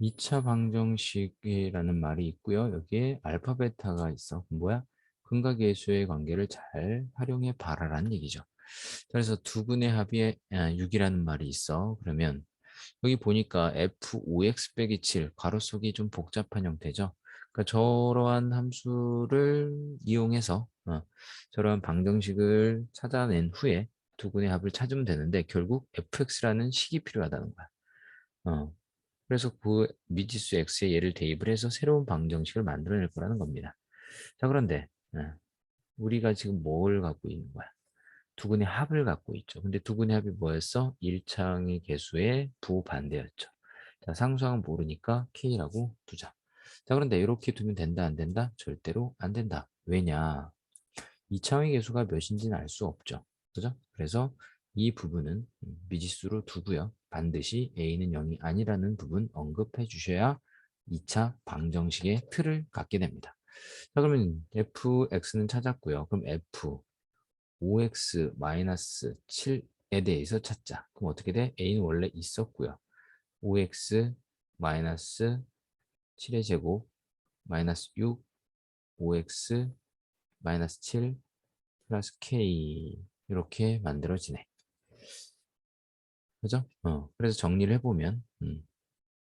2차 방정식이라는 말이 있고요. 여기에 알파 베타가 있어. 뭐야? 근과 계수의 관계를 잘 활용해 봐라라는 얘기죠. 그래서 두 근의 합이 6이라는 말이 있어. 그러면 여기 보니까 f5x 빼기 7 가로 속이 좀 복잡한 형태죠. 그러니까 저러한 함수를 이용해서 어, 저러한 방정식을 찾아낸 후에 두 근의 합을 찾으면 되는데 결국 fx라는 식이 필요하다는 거야. 어, 그래서 그 미지수 x에 얘를 대입을 해서 새로운 방정식을 만들어낼 거라는 겁니다. 자 그런데 어, 우리가 지금 뭘 갖고 있는 거야? 두근의 합을 갖고 있죠. 근데 두근의 합이 뭐였어? 1창의 개수의 부반대였죠. 자, 상수항은 모르니까 K라고 두자. 자, 그런데 이렇게 두면 된다, 안 된다? 절대로 안 된다. 왜냐? 2창의 개수가 몇인지는 알 수 없죠. 그죠? 그래서 이 부분은 미지수로 두고요. 반드시 A는 0이 아니라는 부분 언급해 주셔야 2차 방정식의 틀을 갖게 됩니다. 자, 그러면 fx는 찾았고요. 그럼 f 5x-7에 대해서 찾자. 그럼 어떻게 돼? a는 원래 있었고요. 5x 7의 제곱 마이너스 6 5x 7 플러스 k 이렇게 만들어지네. 그죠? 어, 그래서 정리를 해보면 음,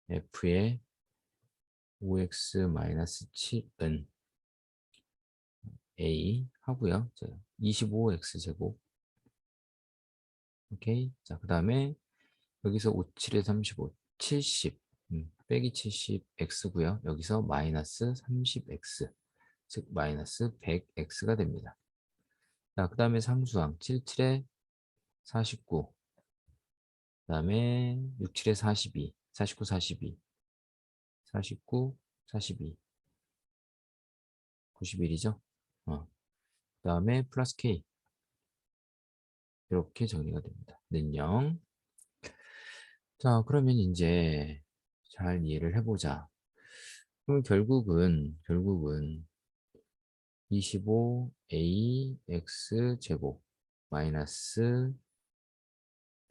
f의 5x-7은 a 하고요. 25x제곱 오케이. 자, 그 다음에 여기서 5, 7에 35, 70 음, 빼기 70x고요. 여기서 마이너스 30x 즉 마이너스 100x가 됩니다. 자, 그 다음에 상수항 7, 7에 49그 다음에 6, 7에 42 49, 42 49, 42 91이죠. 어. 그 다음에 플러스 K 이렇게 정리가 됩니다. 는 0. 자, 그러면 이제 잘 이해를 해보자. 그럼 결국은, 결국은 25ax 제곱 마이너스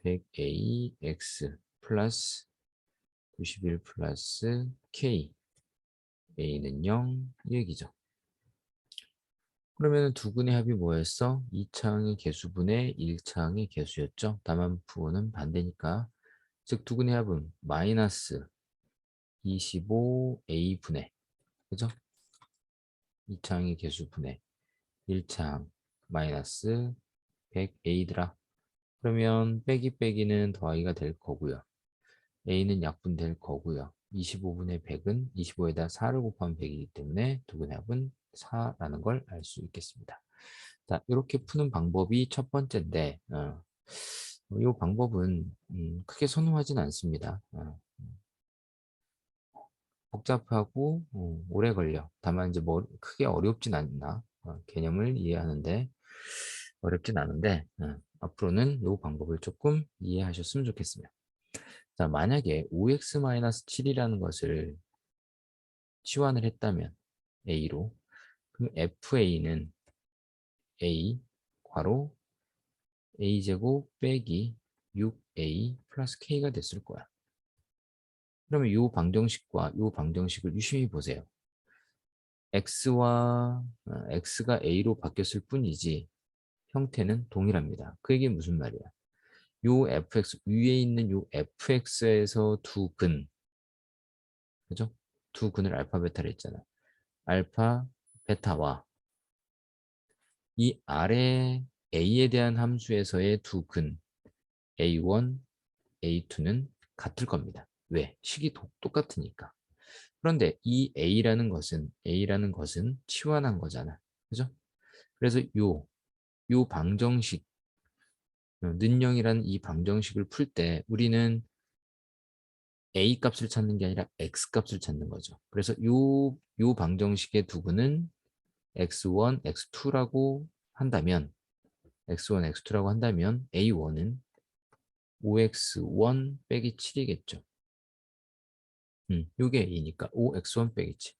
100ax 플러스 91 플러스 k a는 0이 얘기죠. 그러면 두 근의 합이 뭐였어? 2창의 개수분의 1창의 개수였죠. 다만 부호는 반대니까. 즉 두 근의 합은 마이너스 25a분의 그죠? 2창의 개수분의 1창 마이너스 100a더라. 그러면 빼기 빼기는 더하기가 될 거고요. a는 약분될 거고요. 25분의 100은 25에다 4를 곱하면 100이기 때문에 두 근의 합은 4라는 걸 알 수 있겠습니다. 자, 이렇게 푸는 방법이 첫 번째인데 어, 이 방법은 음, 크게 선호하진 않습니다. 어, 복잡하고 어, 오래 걸려. 다만 이제 뭐 크게 어렵진 않나 어, 개념을 이해하는데 어렵진 않은데 어, 앞으로는 이 방법을 조금 이해하셨으면 좋겠습니다. 자, 만약에 5x-7이라는 것을 치환을 했다면 a로 그럼 FA는 A 괄호 A제곱 빼기 6A 플러스 K가 됐을 거야. 그러면 이 방정식과 이 방정식을 유심히 보세요. X와 어, X가 A로 바뀌었을 뿐이지 형태는 동일합니다. 그 얘기 무슨 말이야? 요 fx 위에 있는 요 fx에서 두 근, 그죠? 두 근을 알파 베타를 했잖아. 알파 베타와 이 아래 a에 대한 함수에서의 두 근 a1, a2는 같을 겁니다. 왜? 식이 똑같으니까. 그런데 이 a라는 것은 a라는 것은 치환한 거잖아. 그죠? 그래서 요, 요 방정식 어, 는영이라는 이 방정식을 풀 때 우리는 a 값을 찾는 게 아니라 x 값을 찾는 거죠. 그래서 요, 요 방정식의 두근은 x1, x2라고 한다면 x1, x2라고 한다면 a1은 5x1 빼기 7이겠죠. 음, 요게 a니까 5x1 빼기 7.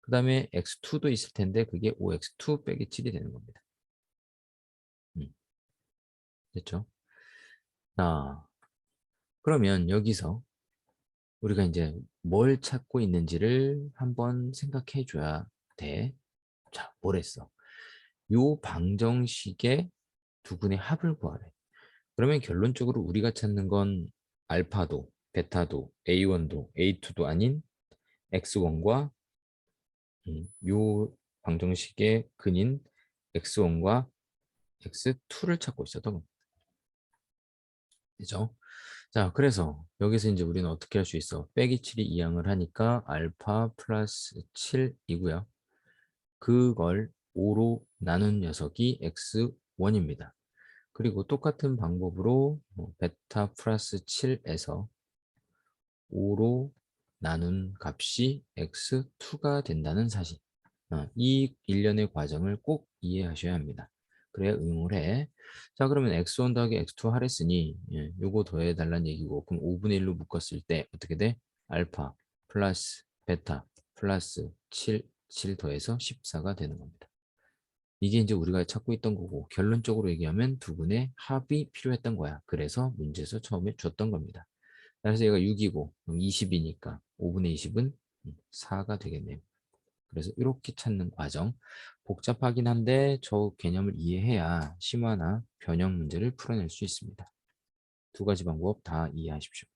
그 다음에 x2도 있을 텐데 그게 5x2 빼기 7이 되는 겁니다. 음, 됐죠? 자, 그러면 여기서 우리가 이제 뭘 찾고 있는지를 한번 생각해 줘야 돼. 자, 뭘 했어? 요 방정식의 두근의 합을 구하래. 그러면 결론적으로 우리가 찾는 건 알파도, 베타도, A1도, A2도 아닌 X1과 음, 요 방정식의 근인 X1과 X2를 찾고 있었던 그죠? 자, 그래서 여기서 이제 우리는 어떻게 할 수 있어? 빼기 7이 이항을 하니까 알파 플러스 7이고요. 그걸 5로 나눈 녀석이 x1입니다. 그리고 똑같은 방법으로 뭐 베타 플러스 7에서 5로 나눈 값이 x2가 된다는 사실. 어, 이 일련의 과정을 꼭 이해하셔야 합니다. 그래야 응용을 해. 자 그러면 x1 더하기 x2 하랬으니 예, 요거 더해달라는 얘기고 그럼 5분의 1로 묶었을 때 어떻게 돼? 알파 플러스 베타 플러스 7, 7 더해서 14가 되는 겁니다. 이게 이제 우리가 찾고 있던 거고 결론적으로 얘기하면 두 분의 합이 필요했던 거야. 그래서 문제에서 처음에 줬던 겁니다. 그래서 얘가 6이고 20이니까 5분의 20은 4가 되겠네요. 그래서 이렇게 찾는 과정 복잡하긴 한데 저 개념을 이해해야 심화나 변형 문제를 풀어낼 수 있습니다. 두 가지 방법 다 이해하십시오.